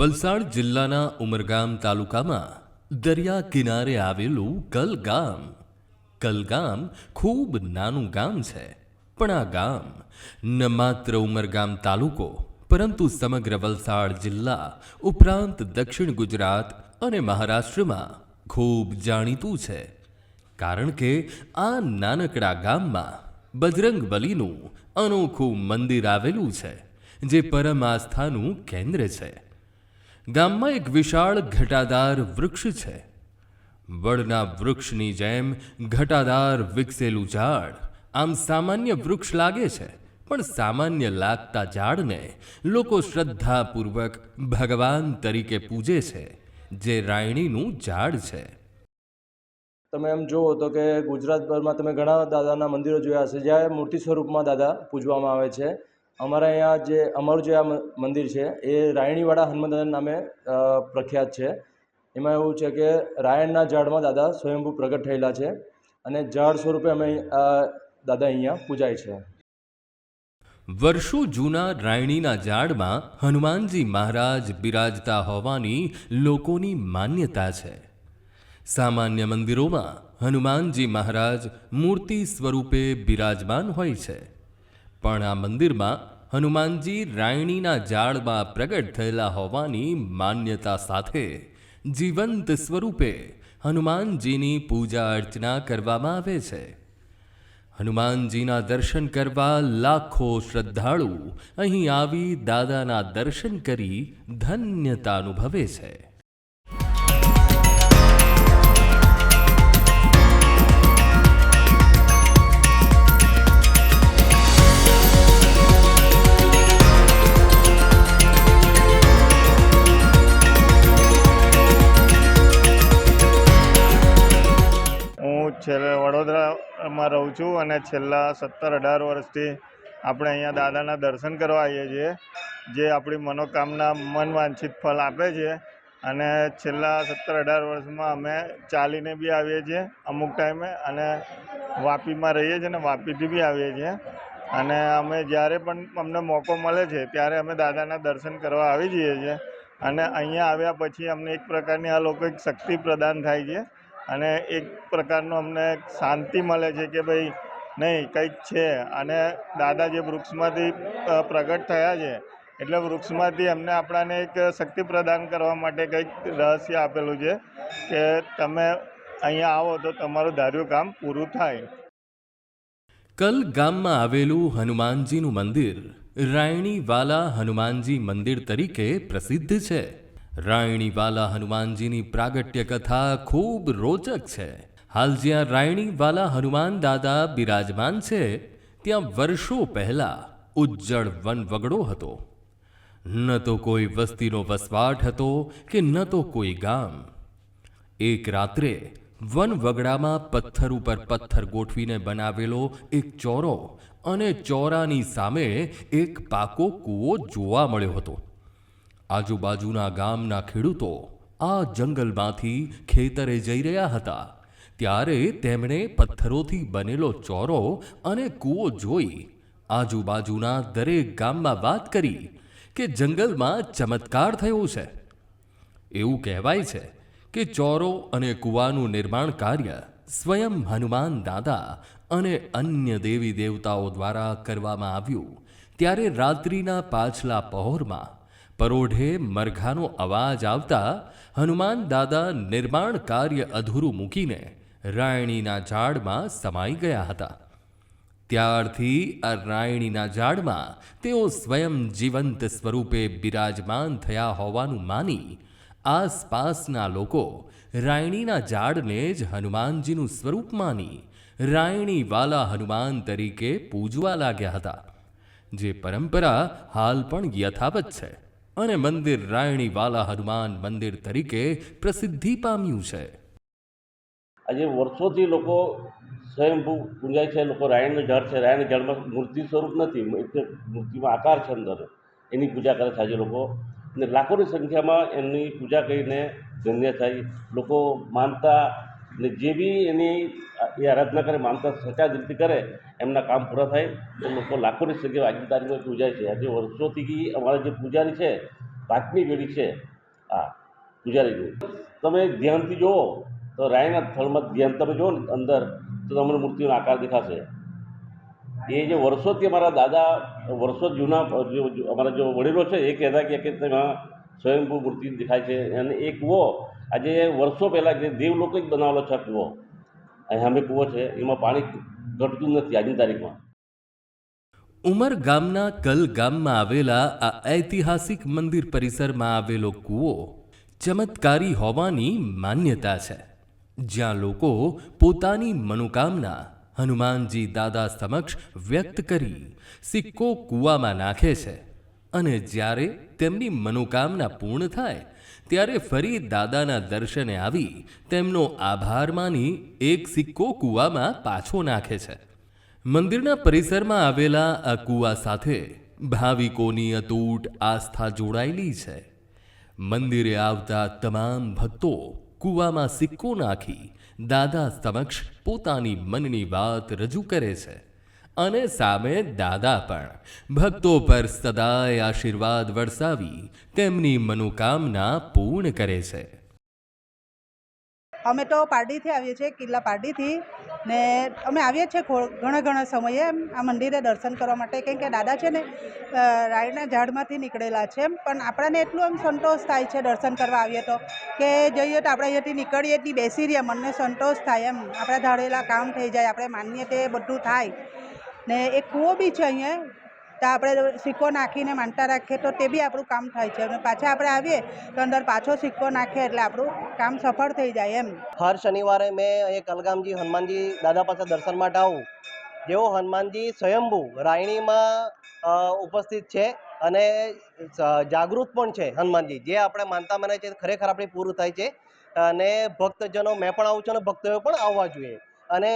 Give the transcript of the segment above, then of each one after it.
વલસાડ જિલ્લાના ઉમરગામ તાલુકામાં દરિયા કિનારે આવેલું કલગામ. કલગામ ખૂબ નાનું ગામ છે, પણ આ ગામ ન માત્ર ઉમરગામ તાલુકો, પરંતુ સમગ્ર વલસાડ જિલ્લા, ઉપરાંત દક્ષિણ ગુજરાત અને મહારાષ્ટ્રમાં ખૂબ જાણીતું છે. કારણ કે આ નાનકડા ગામમાં બજરંગ બલીનું અનોખું મંદિર આવેલું છે, જે પરમ આસ્થાનું કેન્દ્ર છે. ગામમાં એક વિશાળ ઘટાદાર વૃક્ષ છે. વડના વૃક્ષની જેમ ઘટાદાર વિકસેલું ઝાડ આમ સામાન્ય વૃક્ષ લાગે છે, પણ સામાન્ય લાગતા ઝાડને લોકો શ્રદ્ધાપૂર્વક ભગવાન તરીકે પૂજે છે, જે રાયણીનું ઝાડ છે. તમે એમ જુઓ તો કે ગુજરાતભરમાં તમે ઘણા દાદાના મંદિરો જોયા હશે, જ્યાં મૂર્તિ સ્વરૂપમાં દાદા પૂજવામાં આવે છે. અમારા અહીંયા જે, અમારું જે આ મંદિર છે, એ રાયણીવાડા હનુમાન નામે પ્રખ્યાત છે. એમાં એવું છે કે રાયણના ઝાડમાં દાદા સ્વયંભૂ પ્રગટ થયેલા છે અને ઝાડ સ્વરૂપે અમે દાદા અહીંયા પૂજાય છે. વર્ષો જૂના રાયણીના ઝાડમાં હનુમાનજી મહારાજ બિરાજતા હોવાની લોકોની માન્યતા છે. સામાન્ય મંદિરોમાં હનુમાનજી મહારાજ મૂર્તિ સ્વરૂપે બિરાજમાન હોય છે. પણ આ મંદિરમાં હનુમાનજી રાયણીના ઝાડમાં પ્રગટ થયેલા હોવાની માન્યતા સાથે જીવંત સ્વરૂપે હનુમાનજીની પૂજા અર્ચના કરવામાં આવે છે. હનુમાનજીના દર્શન કરવા લાખો શ્રદ્ધાળુ અહીં આવી દાદાના દર્શન કરી ધન્યતા અનુભવે છે. વડોદરામાં રહું છું અને છેલ્લા સત્તર અઢાર વર્ષથી આપણે અહીંયા દાદાના દર્શન કરવા આવીએ છીએ, જે આપણી મનોકામના મનવાંછિત ફળ આપે છે. અને છેલ્લા સત્તર અઢાર વર્ષમાં અમે ચાલીને બી આવીએ છીએ અમુક ટાઈમે અને વાપીમાં રહીએ છીએ અને વાપીથી બી આવીએ છીએ. અને અમે જ્યારે પણ અમને મોકો મળે છે ત્યારે અમે દાદાના દર્શન કરવા આવી જઈએ છીએ. અને અહીંયા આવ્યા પછી અમને એક પ્રકારની આ લોકો એક શક્તિ પ્રદાન થાય છે. અને એક પ્રકારનું અમને શાંતિ મળે છે કે ભાઈ નહીં, કંઈક છે. અને દાદા જે વૃક્ષમાંથી પ્રગટ થયા છે, એટલે વૃક્ષમાંથી અમને આપણાને એક શક્તિ પ્રદાન કરવા માટે કંઈક રહસ્ય આપેલું છે કે તમે અહીંયા આવો તો તમારું ધાર્યું કામ પૂરું થાય. કલ ગામમાં આવેલું હનુમાનજીનું મંદિર રાયણીવાલા હનુમાનજી મંદિર તરીકે પ્રસિદ્ધ છે. રાયણીવાલા હનુમાનજીની પ્રાગટ્ય કથા ખૂબ રોચક છે. હાલ જ્યાં રાયણીવાલા હનુમાન દાદા બિરાજમાન છે, ત્યાં વર્ષો પહેલા ઉજ્જળ વનવગડો હતો. ન તો કોઈ વસ્તીનો વસવાટ હતો કે ન તો કોઈ ગામ. એક રાત્રે વન વગડામાં પથ્થર ઉપર પથ્થર ગોઠવીને બનાવેલો એક ચોરો અને ચોરાની સામે એક પાકો કૂવો જોવા મળ્યો હતો. આજુબાજુના ગામના ખેડૂતો આ જંગલમાંથી ખેતરે જઈ રહ્યા હતા. ત્યારે તેમણે પથ્થરોથી બનેલો ચોરો અને કૂવો જોઈ. આજુબાજુના દરેક ગામમાં વાત કરી કે જંગલમાં ચમત્કાર થયો છે. એવું કહેવાય છે કે ચોરો અને કૂવાનું નિર્માણ કાર્ય સ્વયં હનુમાન દાદા અને અન્ય દેવી દેવતાઓ દ્વારા કરવામાં આવ્યું. ત્યારે રાત્રિના પાછલા પહોરમાં પરોઢે મરઘાનો અવાજ આવતા હનુમાન દાદા નિર્માણ કાર્ય અધૂરું મૂકીને રાયણીના ઝાડમાં સમાઈ ગયા હતા. ત્યારથી આ રાયણીના ઝાડમાં તેઓ સ્વયં જીવંત સ્વરૂપે બિરાજમાન થયા હોવાનું માની આસપાસના લોકો રાયણીના ઝાડને જ હનુમાનજીનું સ્વરૂપ માની રાયણીવાલા હનુમાન તરીકે પૂજવા લાગ્યા હતા. જે પરંપરા હાલ પણ યથાવત છે. અને મંદિર રાયણીવાલા હનુમાન મંદિર તરીકે પ્રસિદ્ધિ પામ્યું છે. આજે વર્ષોથી લોકો સ્વયંભૂ પૂજાય છે, લોકો રાયણનું ઝાડ છે. રાયણ ઝાડમાં મૂર્તિ સ્વરૂપ નથી મૂર્તિમાં આકાર છે અંદર. એની પૂજા કરે છે આજે લોકો. અને લાખોની સંખ્યામાં એમની પૂજા કરીને ધન્ય થાય. લોકો માનતા ને જે બી એની એ આરાધના કરે, માનતા સચા રીતે કરે, એમના કામ પૂરા થાય, તો લોકો લાખોની સંખ્યા આજની તારીખમાં પૂજાય છે. આજે વર્ષોથી અમારા જે પૂજારી છે, પાંચમી પેઢી છે, આ પૂજારીની તમે ધ્યાનથી જુઓ, તો રાયના સ્થળમાં ધ્યાન તમે જુઓ ને અંદર, તો તમને મૂર્તિનો આકાર દેખાશે. એ જે વર્ષોથી અમારા દાદા, વર્ષો જૂના અમારા જે વડીલો છે, એ કહેતા કે તેમાં સ્વયંભૂ મૂર્તિ દેખાય છે. અને એ કૂવો આજે વર્ષો પહેલાં જે દેવ લોકો જ બનાવેલો છે કૂવો. અહીં સામે કૂવો છે, એમાં પાણી ઘટતું નથી આજની તારીખમાં. ઉમર ગામના કલ ગામમાં આવેલા આ ઐતિહાસિક મંદિર પરિસરમાં આવેલો કૂવો ચમત્કારી હોવાની માન્યતા છે. જ્યાં લોકો પોતાની મનોકામના હનુમાનજી દાદા સમક્ષ વ્યક્ત કરી સિક્કો કૂવામાં નાખે છે અને જ્યારે તેમની મનોકામના પૂર્ણ થાય ત્યારે ફરી દાદાના દર્શને આવી તેમનો આભાર માની એક સિક્કો કૂવામાં પાછો નાખે છે. મંદિરના પરિસરમાં આવેલા આ કૂવા સાથે ભાવિકોની અતૂટ આસ્થા જોડાયેલી છે. મંદિરે આવતા તમામ ભક્તો કૂવામાં સિક્કો નાખી દાદા સમક્ષ પોતાની મનની વાત રજૂ કરે છે. અને સામે દાદા પણ. ભક્તો પર સદાય આશીર્વાદ વરસાવી તેમની મનોકામના પૂર્ણ કરે છે. અમે તો પારડીથી આવીએ છીએ, કિલ્લા પારડીથી. ને અમે આવીએ છીએ ઘણા ઘણા સમયે એમ, આ મંદિરે દર્શન કરવા માટે. કેમ કે દાદા છે ને રાયના ઝાડમાંથી નીકળેલા છે એમ. પણ આપણને એટલું એમ સંતોષ થાય છે દર્શન કરવા આવીએ તો. કે જઈએ તો આપણે અહીંયાથી નીકળીએ, એટલી બેસી રહીએ, મનને સંતોષ થાય એમ. આપણા ધારેલા કામ થઈ જાય, આપણે માનીએ તે બધું થાય. ને એક કૂવો બી છે અહીંયા. તો આપણે સિક્કો નાખીને માનતા રાખીએ તો તે બી આપણું કામ થાય છે. અને પાછા આપણે આવીએ તો અંદર પાછો સિક્કો નાખીએ એટલે આપણું કામ સફળ થઈ જાય એમ. હર શનિવારે મેં એ કલગામજી હનુમાનજી દાદા પાસે દર્શન માટે આવું. જેઓ હનુમાનજી સ્વયંભુ રાયણીમાં ઉપસ્થિત છે અને જાગૃત પણ છે હનુમાનજી. જે આપણે માનતા મને છે ખરેખર આપણી પૂરું થાય છે. અને ભક્તજનો, મેં પણ આવું છું અને ભક્તોએ પણ આવવા જોઈએ. અને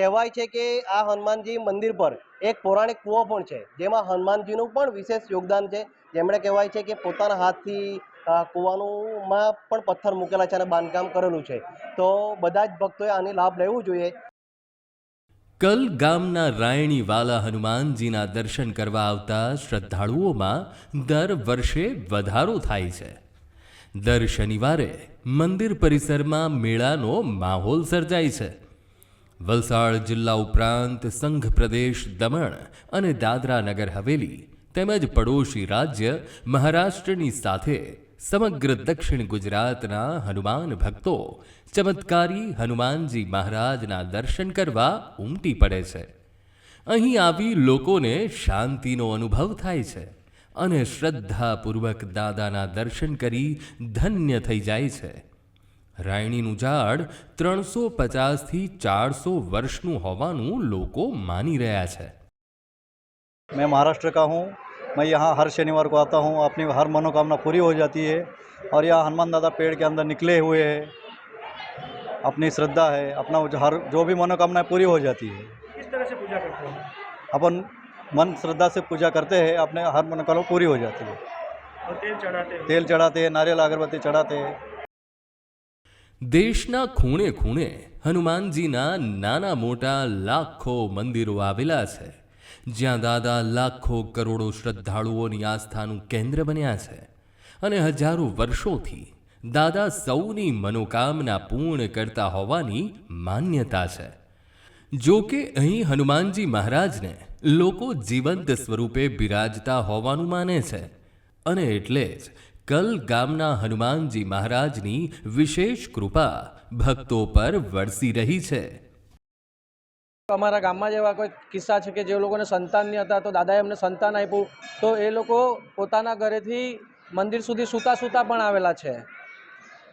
કહેવાય છે કે આ હનુમાનજી મંદિર પર એક પૌરાણિક કૂવો પણ છે, જેમાં હનુમાનજીનું પણ વિશેષ યોગદાન છે. જેમણે કહેવાય છે કે પોતાના હાથથી કૂવાનુંમાં કૂવાનું પણ પથ્થર મૂકેલા છે અને બાંધકામ કરેલું છે. તો બધા જ ભક્તોએ આની લાભ લેવું જોઈએ. કલ ગામના રાયણીવાલા હનુમાનજીના દર્શન કરવા આવતા શ્રદ્ધાળુઓમાં દર વર્ષે વધારો થાય છે. દર શનિવારે મંદિર પરિસરમાં મેળાનો માહોલ સર્જાય છે. વલસાડ જિલ્લા ઉપરાંત સંઘ પ્રદેશ દમણ અને દાદરા નગર હવેલી તેમજ પડોશી રાજ્ય મહારાષ્ટ્રની સાથે સમગ્ર દક્ષિણ ગુજરાતના હનુમાન ભક્તો ચમત્કારી હનુમાનજી મહારાજના દર્શન કરવા ઉમટી પડે છે. અહીં આવી લોકોને શાંતિનો અનુભવ થાય છે અને શ્રદ્ધાપૂર્વક દાદાના દર્શન કરી ધન્ય થઈ જાય છે. રાયણીનું ઝાડ ત્રણસો પચાસથી ચારસો વર્ષનું હોવાનું લોકો માની રહ્યા છે मैं महाराष्ट्र का हूँ मैं यहाँ हर शनिवार को आता हूँ अपनी हर मनोकामना पूरी हो जाती है और यहाँ हनुमान दादा पेड़ के अंदर निकले हुए हैं अपनी श्रद्धा है अपना जो हर जो भी मनोकामना पूरी हो जाती है किस तरह से पूजा करते हो अपन मन श्रद्धा से पूजा करते हैं अपने हर मनोकामना पूरी हो जाती है और तेल चढ़ाते हो तेल चढ़ाते हैं नारियल अगरबत्ती चढ़ाते हैं દેશના ખૂણે ખૂણે હનુમાનજીના નાના મોટા લાખો મંદિરો આવેલા છે. જ્યાં દાદા લાખો કરોડો શ્રદ્ધાળુઓની આસ્થાનું કેન્દ્ર બન્યા છે અને હજારો વર્ષોથી દાદા સૌની મનોકામના પૂર્ણ કરતા હોવાની માન્યતા છે. જો કે અહીં હનુમાનજી મહારાજને લોકો જીવંત સ્વરૂપે બિરાજતા હોવાનું માને છે અને એટલે જ કલ ગામના હનુમાનજી મહારાજની વિશેષ કૃપા ભક્તો પર વરસી રહી છે અમારા ગામમાં જ એવા કોઈ કિસ્સા છે કે જે લોકોને સંતાન નહીં હતા, તો દાદાએ એમને સંતાન આપ્યું. તો એ લોકો પોતાના ઘરેથી મંદિર સુધી સૂતા સૂતા પણ આવેલા છે.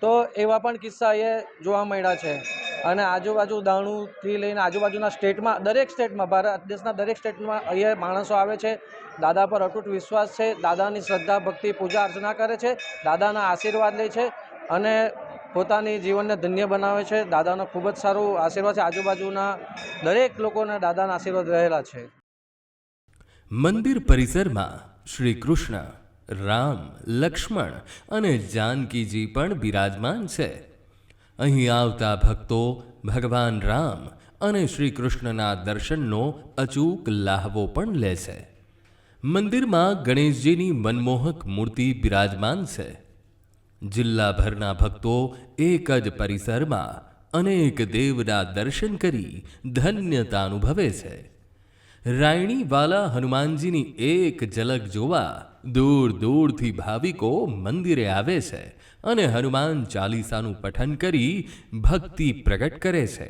તો એવા પણ કિસ્સા એ જોવા મળ્યા છે. અને આજુબાજુ દાણુથી લઈને આજુબાજુના સ્ટેટમાં, દરેક સ્ટેટમાં, ભારત દેશના દરેક સ્ટેટમાં અહીંયા માણસો આવે છે. દાદા પર અતૂટ વિશ્વાસ છે. દાદાની શ્રદ્ધા, ભક્તિ, પૂજા, અર્ચના કરે છે. દાદાના આશીર્વાદ લે છે અને પોતાની જીવનને ધન્ય બનાવે છે. દાદાનો ખૂબ જ સારું આશીર્વાદ છે. આજુબાજુના દરેક લોકોને દાદાના આશીર્વાદ રહેલા છે. મંદિર પરિસરમાં શ્રી કૃષ્ણ, રામ, લક્ષ્મણ અને જાનકીજી પણ બિરાજમાન છે. અહીં આવતા ભક્તો ભગવાન રામ અને શ્રી કૃષ્ણના દર્શનનો અચૂક લાહવો પણ લે છે. મંદિરમાં ગણેશજીની મનમોહક મૂર્તિ બિરાજમાન છે. જિલ્લાભરના ભક્તો એક જ પરિસરમાં અનેક દેવના દર્શન કરી ધન્યતા અનુભવે છે. રાયણીવાલા હનુમાનજીની એક ઝલક જોવા દૂર દૂરથી ભાવિકો મંદિરે આવે છે અને હનુમાન ચાલીસાનું પઠન કરી ભક્તિ પ્રગટ કરે છે.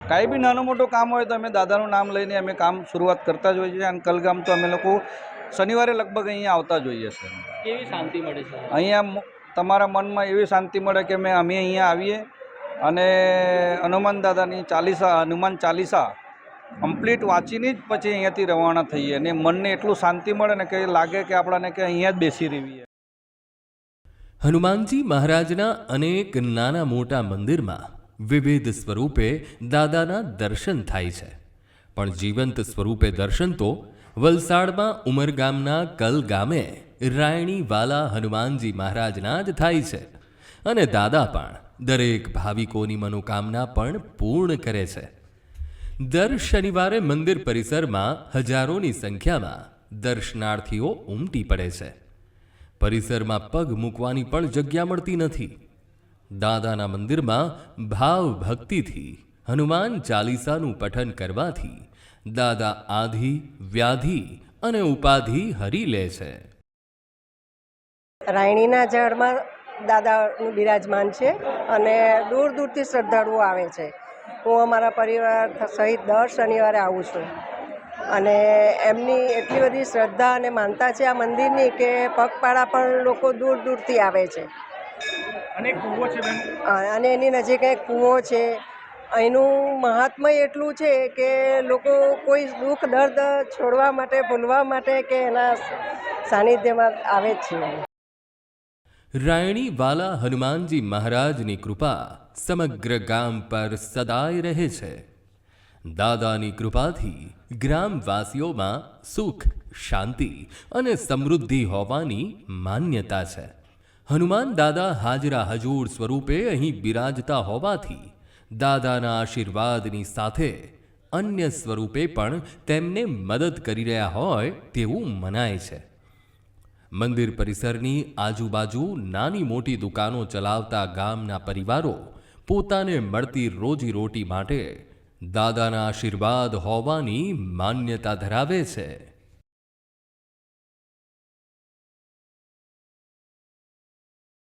કાંઈ બી નાનું મોટું કામ હોય તો અમે દાદાનું નામ લઈને અમે કામ શરૂઆત કરતા જ હોઈએ છીએ. અને કલગામ તો અમે લોકો શનિવારે લગભગ અહીંયા આવતા જ હોઈએ છીએ. કેવી શાંતિ મળે છે? અહીંયા તમારા મનમાં એવી શાંતિ મળે કે મેં અમે અહીંયા આવીએ અને હનુમાન દાદાની ચાલીસા હનુમાન ચાલીસા કમ્પ્લીટ વાંચીને જ પછી અહીંયાથી રવાના થઈએ. અને મનને એટલું શાંતિ મળે ને કે લાગે કે આપણાને કે અહીંયા જ બેસી રહીએ. હનુમાનજી મહારાજના અનેક નાના મોટા મંદિરમાં વિવિધ સ્વરૂપે દાદાના દર્શન થાય છે. પણ જીવંત સ્વરૂપે દર્શન તો વલસાડમાં ઉમરગામના કલ ગામે રાયણીવાલા હનુમાનજી મહારાજના જ થાય છે અને દાદા પણ દરેક ભાવિકોની મનોકામના પણ પૂર્ણ કરે છે. દર શનિવારે મંદિર પરિસરમાં હજારોની સંખ્યામાં દર્શનાર્થીઓ ઉમટી પડે છે. પરિસરમાં પગ મૂકવાની પણ જગ્યા મળતી નથી. દાદાના મંદિરમાં ભાવ ભક્તિથી હનુમાન ચાલીસાનું પઠન કરવાથી દાદા આધિ, વ્યાધિ અને ઉપાધિ હરી લે છે. રાયણીના ઝાડમાં દાદાનું બિરાજમાન છે અને દૂર દૂરથી શ્રદ્ધાળુઓ આવે છે. હું અમારા પરિવાર સહિત દર શનિવારે આવું છું. અને એમની એટલી બધી શ્રદ્ધા અને માનતા છે આ મંદિરની કે પગપાળા પણ લોકો દૂર દૂરથી આવે છે. અને કૂવો છે અને એની નજીક એક કૂવો છે. અહીંનું મહાત્મય એટલું છે કે લોકો કોઈ દુઃખ દર્દ છોડવા માટે ભૂલવા માટે કે એના સાનિધ્યમાં આવે જ છે. રાયણીવાલા હનુમાનજી મહારાજની કૃપા સમગ્ર ગામ પર સદાય રહે છે. દાદાની કૃપાથી ગ્રામવાસીઓમાં સુખ, શાંતિ અને સમૃદ્ધિ હોવાની માન્યતા છે. હનુમાન દાદા હાજરા હજૂર સ્વરૂપે અહીં બિરાજતા હોવાથી દાદાના આશીર્વાદની સાથે અન્ય સ્વરૂપે પણ તેમને મદદ કરી રહ્યા હોય તેવું મનાય છે. મંદિર પરિસરની આજુબાજુ નાની મોટી દુકાનો ચલાવતા ગામના પરિવારો પોતાને મળતી રોજીરોટી માટે દાદાના આશીર્વાદ હોવાની માન્યતા ધરાવે છે.